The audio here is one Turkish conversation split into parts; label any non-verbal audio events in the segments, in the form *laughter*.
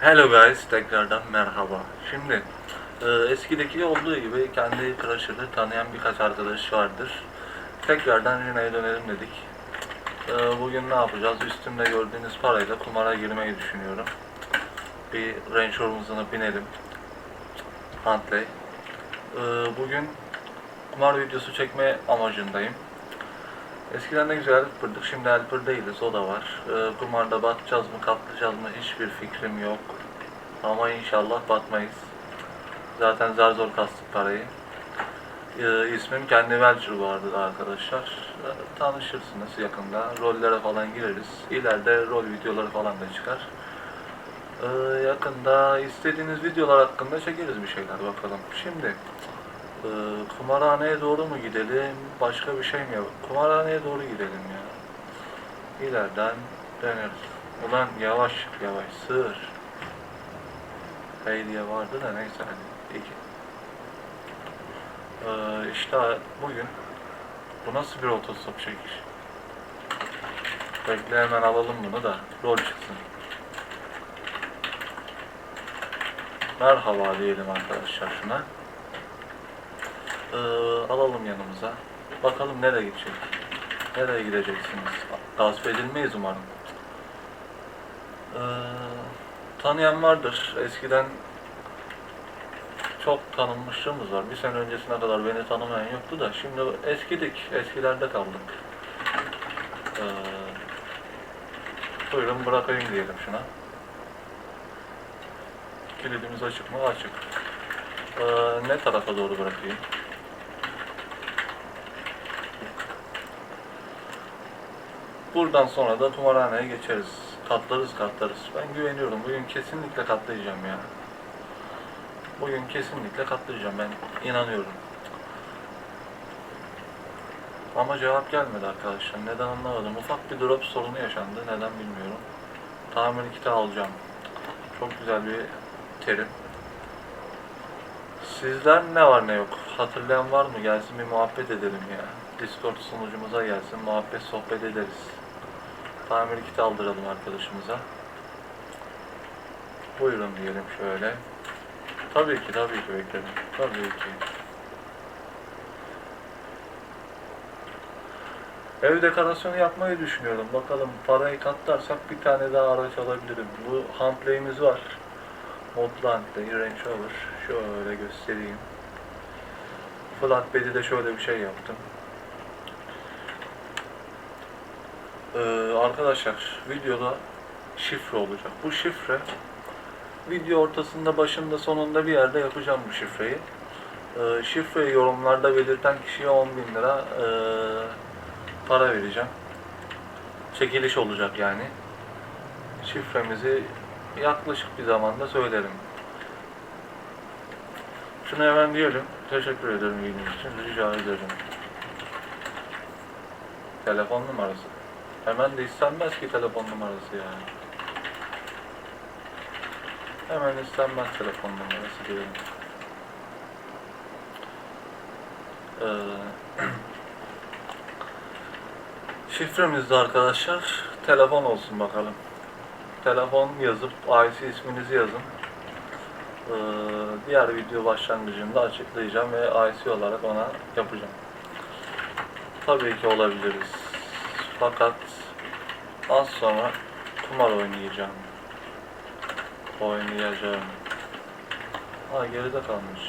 Hello guys, tekrardan merhaba. Şimdi e, eskideki olduğu gibi kendi Crusher'ı tanıyan birkaç arkadaş vardır. Tekrardan Rina'ya dönelim dedik. E, bugün ne yapacağız? Üstümde gördüğünüz parayla kumara girmeyi düşünüyorum. Bir Range Rover'ımızına binelim. Huntley. E, bugün kumar videosu çekme amacındayım. Eskiden ne güzel helper'dık, şimdi helper değiliz, o da var. Ee, kumarda batacağız mı, katlayacağız mı hiçbir fikrim yok. Ama inşallah batmayız. Zaten zar zor kastık parayı. Ee, ismim Kendi Welcher bu arkadaşlar. Ee, tanışırsınız yakında. Rollere falan gireriz. İleride rol videoları falan da çıkar. Ee, yakında istediğiniz videolar hakkında çekeriz bir şeyler bakalım. Şimdi ee, kumarhaneye doğru mu gidelim? Başka bir şey mi yok? Kumarhaneye doğru gidelim ya. İleriden döneriz. Ulan yavaş yavaş sığır. Hey diye vardı da neyse hadi. İyi. Ee, işte bugün bu nasıl bir otostop çekiş? Bekle hemen alalım bunu da rol çıksın. Merhaba diyelim arkadaşlar şuna. Ee, alalım yanımıza. Bakalım nereye gidecek? Nereye gideceksiniz? Gasp edilmeyiz umarım. Ee, tanıyan vardır. Eskiden çok tanınmışlığımız var. Bir sene öncesine kadar beni tanımayan yoktu da şimdi eskidik. Eskilerde kaldık. Ee, buyurun bırakayım diyelim şuna. Kilidimiz açık mı? Açık. Ee, ne tarafa doğru bırakayım? Buradan sonra da kumarhaneye geçeriz. Katlarız katlarız. Ben güveniyorum. Bugün kesinlikle katlayacağım ya. Bugün kesinlikle katlayacağım. Ben inanıyorum. Ama cevap gelmedi arkadaşlar. Neden anlamadım. Ufak bir drop sorunu yaşandı. Neden bilmiyorum. Tamir kiti alacağım. Çok güzel bir terim. Sizler ne var ne yok? Hatırlayan var mı? Gelsin bir muhabbet edelim ya. Discord sunucumuza gelsin. Muhabbet sohbet ederiz. Tamir kiti aldıralım arkadaşımıza. Buyurun diyelim şöyle. Tabii ki tabii ki beklerim. Tabii ki. Ev dekorasyonu yapmayı düşünüyorum. Bakalım parayı katlarsak bir tane daha araç alabilirim. Bu Huntley'imiz var. Modlu Huntley, Range Rover. Şöyle göstereyim. Flatbed'i de şöyle bir şey yaptım. Ee, arkadaşlar videoda şifre olacak. Bu şifre video ortasında başında sonunda bir yerde yapacağım bu şifreyi. Ee, şifreyi yorumlarda belirten kişiye 10 bin lira ee, para vereceğim. Çekiliş olacak yani. Şifremizi yaklaşık bir zamanda söylerim. Şunu hemen diyelim. Teşekkür ederim ilginiz için. Rica ederim. Telefon numarası. Hemen de istenmez ki telefon numarası yani. Hemen istenmez telefon numarası diyelim. Ee, *clears throat* şifremiz de arkadaşlar telefon olsun bakalım. Telefon yazıp IC isminizi yazın. Ee, diğer video başlangıcında açıklayacağım ve IC olarak ona yapacağım. Tabii ki olabiliriz. Fakat az sonra kumar oynayacağım. Oynayacağım. Ha geride kalmış.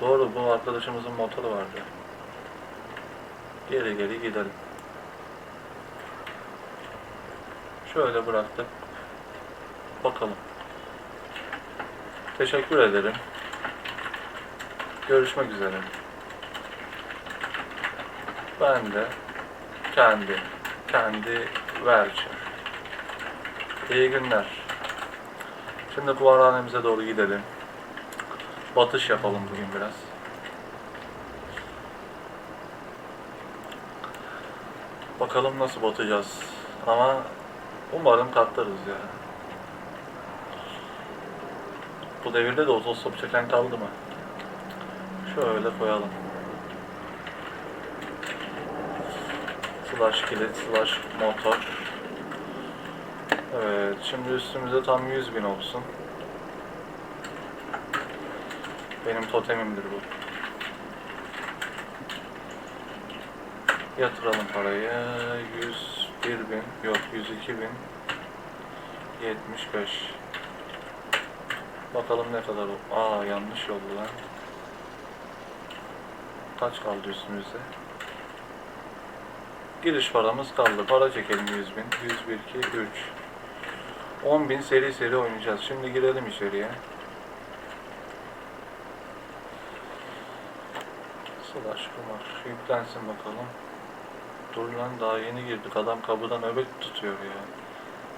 Doğru bu arkadaşımızın motoru vardı. Geri geri gidelim. Şöyle bıraktık. Bakalım. Teşekkür ederim. Görüşmek üzere. Ben de kendi kendi Welcher. İyi günler. Şimdi kumarhanemize doğru gidelim. Batış yapalım bugün biraz. Bakalım nasıl batacağız. Ama umarım katlarız ya. Bu devirde de otostop çeken kaldı mı? Şöyle koyalım. Slash kilit, slash motor. Evet, şimdi üstümüze tam 100 bin olsun. Benim totemimdir bu. Yatıralım parayı. 101 bin, yok 102 bin. 75. Bakalım ne kadar o. Aa yanlış oldu lan. Kaç kaldı üstümüzde? Giriş paramız kaldı. Para çekelim 100 bin. 101, 2, 3. 10 bin seri seri oynayacağız. Şimdi girelim içeriye. Slash kumar. Yüklensin bakalım. Dur lan daha yeni girdik. Adam kapıdan nöbet tutuyor ya.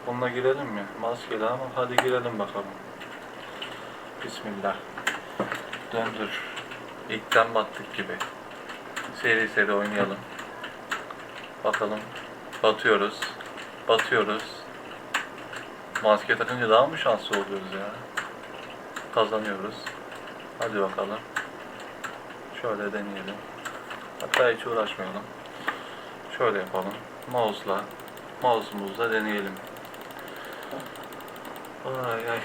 Bununla girelim mi? Maskeli ama hadi girelim bakalım. Bismillah. Döndür. İlkten battık gibi. Seri seri oynayalım. Bakalım. Batıyoruz. Batıyoruz. Maske takınca daha mı şanslı oluyoruz ya? Kazanıyoruz. Hadi bakalım. Şöyle deneyelim. Hatta hiç uğraşmayalım. Şöyle yapalım. Mouse'la, mouse'umuzla deneyelim. Ay ay.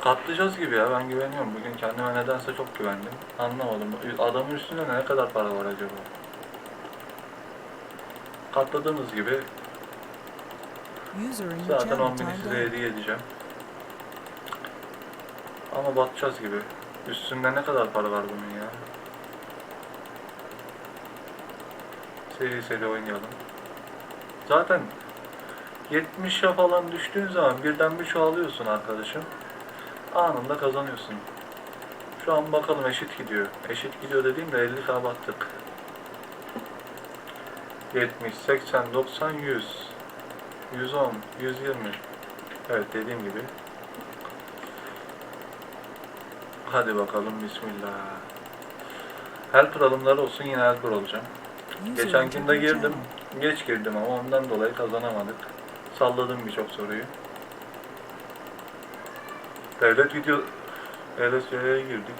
Katlayacağız gibi ya ben güveniyorum. Bugün kendime nedense çok güvendim. Anlamadım. Adamın üstünde ne kadar para var acaba? Katladığımız gibi zaten channel 10 bin timed size hediye edeceğim. Ama batacağız gibi. Üstünde ne kadar para var bunun ya? Seri seri oynayalım. Zaten 70'e falan düştüğün zaman birden bir çoğalıyorsun arkadaşım. Anında kazanıyorsun. Şu an bakalım eşit gidiyor. Eşit gidiyor dediğimde 50k battık. 70, 80, 90, 100. 110, 120. Evet dediğim gibi. Hadi bakalım bismillah. Helper alımları olsun yine helper olacağım. Geçenkinde entered your girdim. Geç girdim ama ondan dolayı kazanamadık. Salladım birçok soruyu. Devlet video LSV'ye girdik.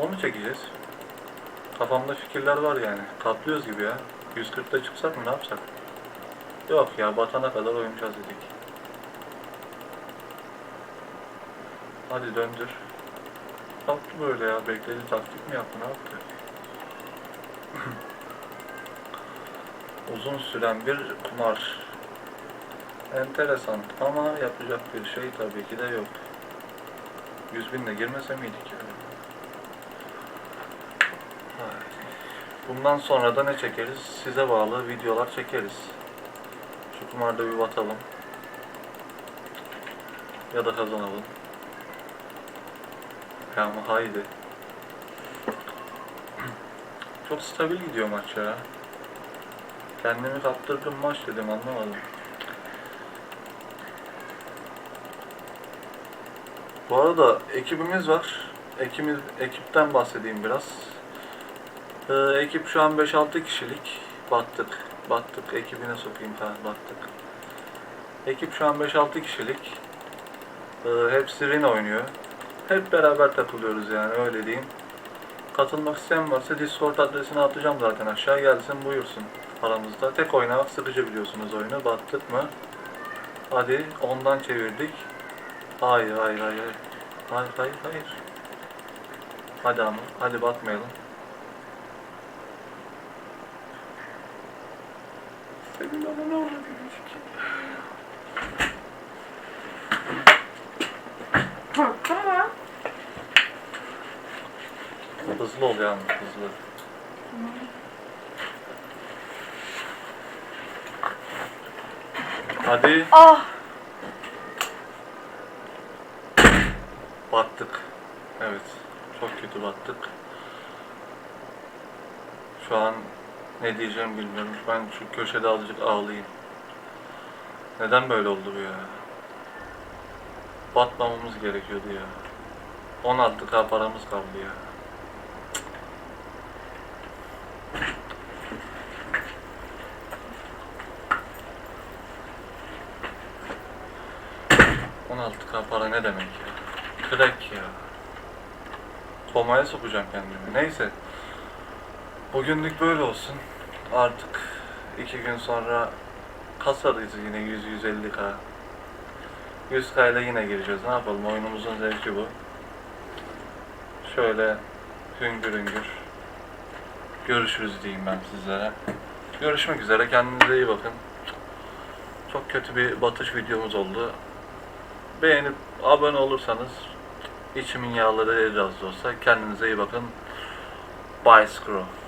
Onu çekeceğiz. Kafamda fikirler var yani. Katlıyoruz gibi ya. 140'ta çıksak mı ne yapsak? Yok ya batana kadar oynayacağız dedik. Hadi döndür. Ne yaptı böyle ya? Bekledi taktik mi yaptı? Ne yaptı? *clears throat* Uzun süren bir kumar. Enteresan ama yapacak bir şey tabii ki de yok. 100 binle girmese miydik ya? Ay. Bundan sonra da ne çekeriz? Size bağlı videolar çekeriz. Şu kumarda bir batalım. Ya da kazanalım. Ya ama haydi. *clears throat* Çok stabil gidiyor maç ya. Kendimi kaptırdım maç dedim anlamadım. Bu arada ekibimiz var. Ekimiz, ekipten bahsedeyim biraz. Ee, ekip şu an 5-6 kişilik. Battık. Battık. Ekibine sokayım falan battık. Ekip şu an 5-6 kişilik. Ee, hepsi Rin oynuyor. Hep beraber takılıyoruz yani öyle diyeyim. Katılmak isteyen varsa Discord adresini atacağım zaten aşağı gelsin buyursun aramızda. Tek oynamak sıkıcı biliyorsunuz oyunu. Battık mı? Hadi ondan çevirdik. Hayır hayır hayır. Hayır hayır hayır. Hadi ama hadi batmayalım. Senin ama ne oldu Korktun mu? Hızlı ol yalnız hızlı. Hadi Ah! battık. Evet. Çok kötü battık. Şu an ne diyeceğim bilmiyorum. Ben şu köşede azıcık ağlayayım. Neden böyle oldu bu ya? Batmamamız gerekiyordu ya. 16k paramız kaldı ya. ...16k para ne demek ya? Crack ya. Komaya sokacağım kendimi. Neyse. Bugünlük böyle olsun. Artık iki gün sonra kasarız yine 100-150k. 100 kayla yine gireceğiz. Ne yapalım? Oyunumuzun zevki bu. Şöyle hüngür hüngür. Görüşürüz diyeyim ben sizlere. Görüşmek üzere. Kendinize iyi bakın. Çok kötü bir batış videomuz oldu. Beğenip abone olursanız içimin yağları da olsa. Kendinize iyi bakın. Bye Screw.